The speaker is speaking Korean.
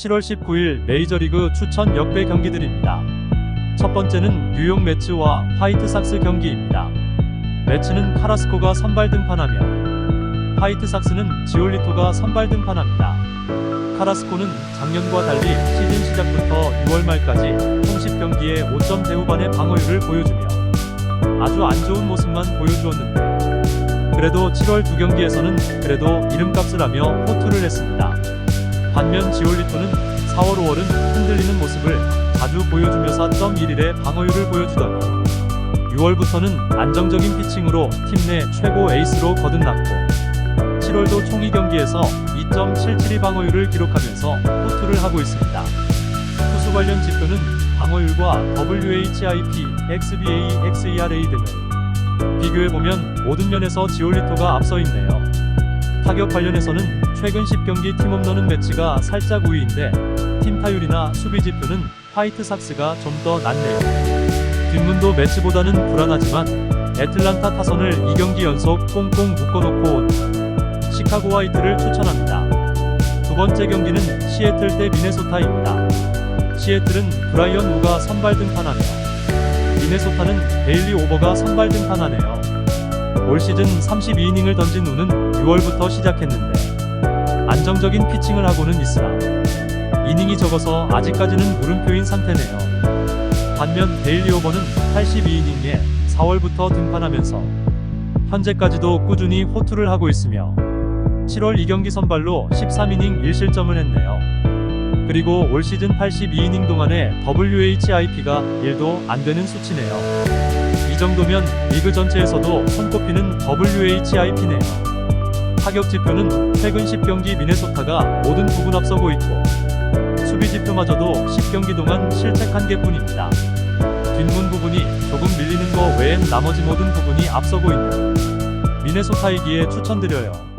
7월 19일 메이저리그 추천 역배 경기들입니다. 첫 번째는 뉴욕 매츠와 화이트삭스 경기입니다. 매츠는 카라스코가 선발 등판하며 화이트삭스는 지올리토가 선발 등판합니다. 카라스코는 작년과 달리 시즌 시작부터 6월 말까지 30경기에 5점 대 후반의 방어율을 보여주며 아주 안 좋은 모습만 보여주었는데 그래도 7월 두 경기에서는 그래도 이름값을 하며 호투를 했습니다. 반면 지올리토는 4월 5월은 흔들리는 모습을 자주 보여주며 4.11의 방어율을 보여주더니 6월부터는 안정적인 피칭으로 팀 내 최고 에이스로 거듭났고 7월도 총 2경기에서 2.77의 방어율을 기록하면서 호투를 하고 있습니다. 투수 관련 지표는 방어율과 WHIP, XBA, XERA 등을 비교해보면 모든 면에서 지올리토가 앞서 있네요. 타격 관련해서는 최근 10경기 팀 홈런은 매치가 살짝 우위인데 팀 타율이나 수비 지표는 화이트삭스가 좀 더 낫네요. 뒷문도 매치보다는 불안하지만 애틀란타 타선을 2경기 연속 꽁꽁 묶어놓고 온 시카고 화이트를 추천합니다. 두 번째 경기는 시애틀 대 미네소타입니다. 시애틀은 브라이언 우가 선발 등판하며 미네소타는 데일리 오버가 선발 등판하네요. 올 시즌 32이닝을 던진 우는 6월부터 시작했는데 안정적인 피칭을 하고는 있으나 이닝이 적어서 아직까지는 물음표인 상태네요. 반면 데일리 오버는 82이닝에 4월부터 등판하면서 현재까지도 꾸준히 호투를 하고 있으며 7월 2경기 선발로 13이닝 1실점을 했네요. 그리고 올 시즌 82이닝 동안에 WHIP가 1도 안 되는 수치네요. 이 정도면 리그 전체에서도 손꼽히는 WHIP네요. 타격 지표는 최근 10경기 미네소타가 모든 부분 앞서고 있고 수비 지표마저도 10경기 동안 실책 한 개뿐입니다. 뒷문 부분이 조금 밀리는 거 외엔 나머지 모든 부분이 앞서고 있는 미네소타이기에 추천드려요.